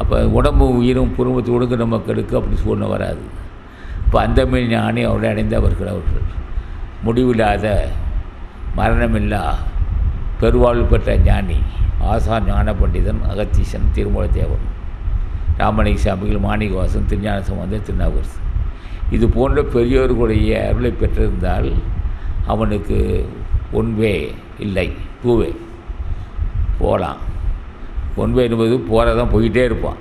அப்போ உடம்பு உயிரும் குடும்பத்தோடு நம்ம கெடுக்கு அப்படி சூழ்நிலை வராது. இப்போ அந்த ஞானி அவரை அடைந்தவர்கள் அவர்கள். முடிவில்லாத மரணமில்லா பெருவாழ்வு பெற்ற ஞானி ஆசா ஞான பண்டிதன் அகத்தீசன் திருமூலத்தேவன் ராமலிங்க சாமிகள் மாணிகவாசன் திருஞான சம்பந்தர் திருநாவுக்கரசு. இது போன்ற பெரியோர்களுடைய அருளை பெற்றிருந்தால் அவனுக்கு ஒன்வே இல்லை டூவே போகலாம் ஒன்வே என்பது போகிறதான் போய்கிட்டே இருப்பான்.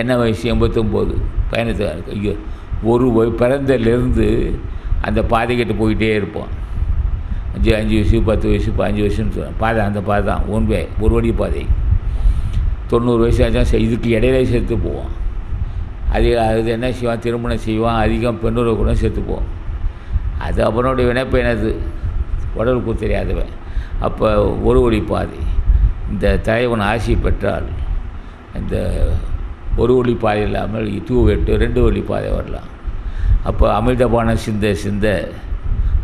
என்ன வயசு? எண்பத்தொம்போது. பயணத்தை ஐயோ ஒரு பிறந்தலேருந்து அந்த பாதைக்கிட்ட போய்கிட்டே இருப்பான். அஞ்சு அஞ்சு வயசு பத்து வயசு பதினஞ்சு வயசுன்னு சொல்லுவான் பாதை அந்த பாதை தான். ஒன்பே ஒரு வழி பாதை. தொண்ணூறு வயசு ஆச்சா இதுக்கு இடையில செத்து போவோம் அது அது என்ன செய்வான்? திருமணம் செய்வான். அதிகம் பெண்ணுறவு கூட சேர்த்துப்போம் அது அவனுடைய வினைப்பு எனது உடலுக்கு தெரியாதவன். அப்போ ஒரு வழி பாதை. இந்த தலைவன் ஆசி பெற்றால் இந்த ஒரு வழி பாதை இல்லாமல் தூ எட்டு ரெண்டு வழி பாதை வரலாம். அப்போ அமிர்தபான சிந்த சிந்த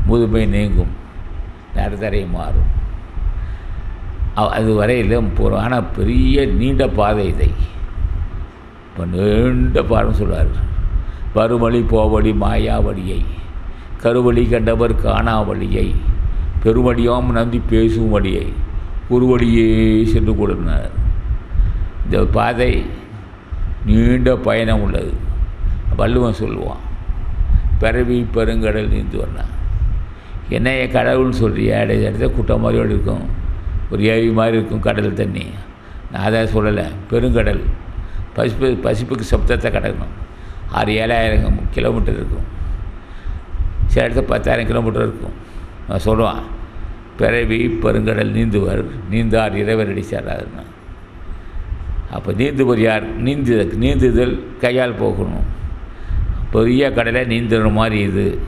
முதுமை நீங்கும் நரதரை மாறும். அது வரையிலும் போகிறோம் ஆனால் பெரிய நீண்ட பாதை இதை. இப்போ நீண்ட பாடம் சொல்வார் வருமொழி போவழி மாயாவழியை கருவழி கண்டவர் காணாவழியை பெருமடியாம் நம்பி பேசும் வழியை குருவழியே சென்று கொடுனார் இந்த பாதை நீண்ட பயணம் உள்ளது. வள்ளுவன் சொல்லுவான் பிறவி பெருங்கடல் நீந்து வந்தான் என்னைய கடவுள்னு சொல்கிறியா அடைய இடத்துல குட்டை மாதிரியோடு இருக்கும். ஒரு ஏரி மாதிரி இருக்கும் கடல் தண்ணி. நான் அதை சொல்லலை. பெருங்கடல். பசிப்பு பசிப்புக்கு சப்தத்தை கடக்கணும். ஆறு ஏழாயிரம் கிலோமீட்டர் இருக்கும். சில இடத்துல பத்தாயிரம் கிலோமீட்டர் இருக்கும். நான் சொல்லுவான் பிறவி பெருங்கடல் நீந்துவர் நீந்தார் இறைவர் அடிச்சாராருன்னா அப்போ நீந்துவர் யார்? நீந்து நீந்துதல் கையால் போகணும். பெரிய கடலை நீந்துற மாதிரி இது.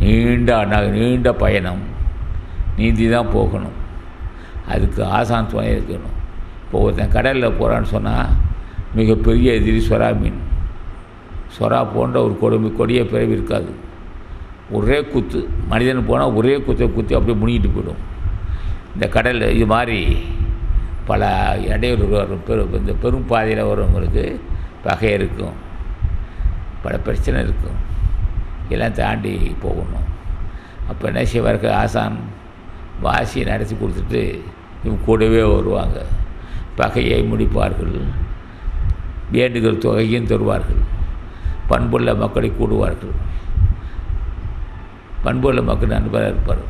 நீண்ட நீண்ட பயணம். நீந்தி தான் போகணும். அதுக்கு ஆசான் துணை இருக்கணும். இப்போ ஒருத்தன் கடலில் போகிறான்னு சொன்னால் மிகப்பெரிய எதிரி சொரா மீன் சொரா போன்ற ஒரு கொடுமை கொடிய பிறவி இருக்காது. ஒரே குத்து. மனிதன் போனால் ஒரே குத்தை குத்தி அப்படியே முழுகிட்டு போயிடும். இந்த கடல் இது மாதிரி பல இடையூறு வரும். பெரும் இந்த பெரும் பாதையில் வரவங்களுக்கு பகை இருக்கும். பல பிரச்சனை இருக்கும். எல்லாம் தாண்டி போகணும். அப்போ என்ன செய்வார்கள்? ஆசான் வாசியை நடத்தி கொடுத்துட்டு இவங்க கூடவே வருவாங்க. பகையை முடிப்பார்கள் வேண்டுகிற தொகையும் தருவார்கள். பண்புள்ள மக்களை கூடுவார்கள். பண்புள்ள மக்கள் நண்பராக இருப்பார்